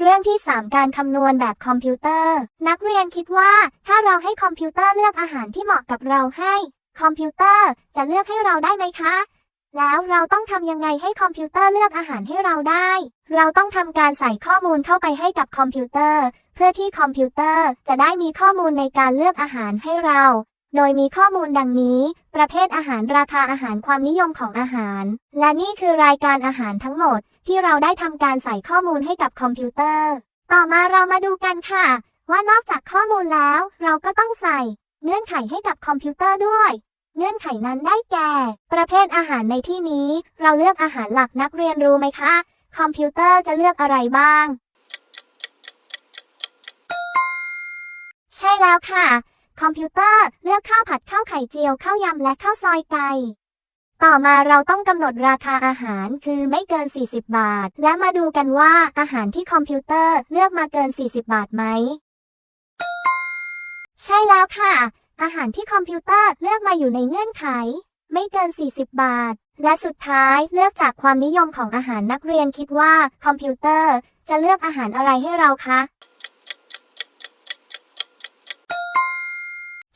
เรื่องที่ 3 การคำนวณแบบคอมพิวเตอร์ นักเรียนคิดว่า ถ้าเราให้คอมพิวเตอร์เลือกอาหารที่เหมาะกับเราให้ คอมพิวเตอร์จะเลือกให้เราได้ไหมคะ แล้วเราต้องทำยังไงให้คอมพิวเตอร์เลือกอาหารให้เราได้ เราต้องทำการใส่ข้อมูลเข้าไปให้กับคอมพิวเตอร์ เพื่อที่คอมพิวเตอร์จะได้มีข้อมูลในการเลือกอาหารให้เรา โดยมีข้อมูลดังนี้ ประเภทอาหารราคาอาหารความนิยมของอาหาร และนี่คือรายการอาหารทั้งหมด ที่เราได้ทำการใส่ข้อมูลให้กับคอมพิวเตอร์ ต่อมาเรามาดูกันค่ะ ว่านอกจากข้อมูลแล้ว เราก็ต้องใส่ เงื่อนไขให้กับคอมพิวเตอร์ด้วยเงื่อนไขนั้นได้แก่ ประเภทอาหารในที่นี้ เราเลือกอาหารหลักนักเรียนรู้ไหมคะ คอมพิวเตอร์จะเลือกอะไรบ้าง ใช่แล้วค่ะ คอมพิวเตอร์ เลือกข้าวผัดข้าวไข่เจียวข้าวยำและข้าวซอยไก่ ต่อมาเราต้องกำหนดราคาอาหารคือไม่เกิน 40 บาท และมาดูกันว่าอาหารที่คอมพิวเตอร์เลือกมาเกิน 40 บาทไหม ใช่แล้วค่ะ อาหารที่คอมพิวเตอร์เลือกมาอยู่ในเงื่อนไข ไม่เกิน 40 บาท และสุดท้ายเลือกจากความนิยมของอาหารนักเรียนคิดว่าคอมพิวเตอร์จะเลือกอาหารอะไรให้เราคะ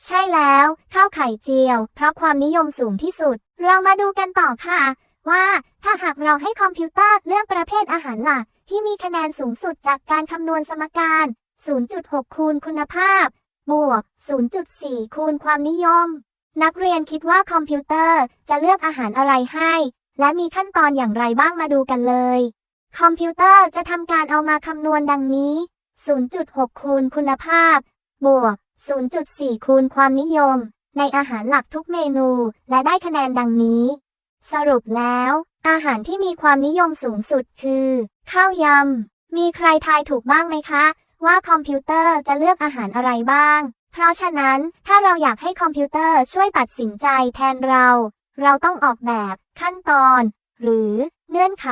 ใช่แล้วข้าวไข่เจียว เพราะความนิยมสูงที่สุด เรามาดูกันต่อค่ะ ว่าถ้าหากเราให้คอมพิวเตอร์เลือกประเภทอาหารหลัก ที่มีคะแนนสูงสุดจากการคำนวณสมการ 0.6 คูณคุณภาพ บวก 0.4 คูณความนิยม นักเรียนคิดว่าคอมพิวเตอร์จะเลือกอาหารอะไรให้ และมีขั้นตอนอย่างไรบ้างมาดูกันเลย คอมพิวเตอร์จะทำการเอามาคำนวณดังนี้ 0.6 คูณคุณภาพ บวก 0.4 คูณความนิยม ในอาหารหลักทุกเมนู และได้คะแนนดังนี้ สรุปแล้ว อาหารที่มีความนิยมสูงสุดคือ ข้าวยำ มีใครทายถูกบ้างไหมคะ ว่าคอมพิวเตอร์จะเลือกอาหารอะไรบ้าง เพราะฉะนั้นถ้าเราอยากให้คอมพิวเตอร์ช่วยตัดสินใจแทนเรา เราต้องออกแบบขั้นตอน หรือเงื่อนไข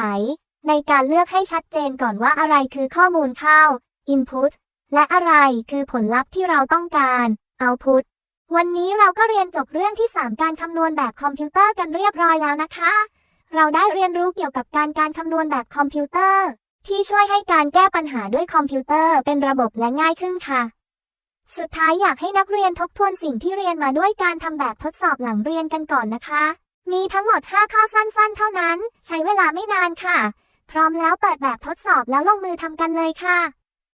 ในการเลือกให้ชัดเจนก่อนว่าอะไรคือข้อมูลเข้า Input และอะไรคือผลลัพธ์ที่เราต้องการ Output วันนี้เราก็เรียนจบเรื่องที่ 3 การคำนวณแบบคอมพิวเตอร์กันเรียบร้อยแล้วนะคะ เราได้เรียนรู้เกี่ยวกับการการคำนวณแบบคอมพิวเตอร์ ที่ช่วยให้การแก้ปัญหาด้วยคอมพิวเตอร์เป็นระบบและง่ายขึ้นค่ะ สุดท้ายอยากให้นักเรียนทบทวนสิ่งที่เรียนมาด้วยการทำแบบทดสอบหลังเรียนกันก่อนนะคะ มีทั้งหมด 5 ข้อสั้น ๆ เท่านั้น ใช้เวลาไม่นานค่ะ พร้อมแล้วเปิดแบบทดสอบแล้วลงมือทำกันเลยค่ะ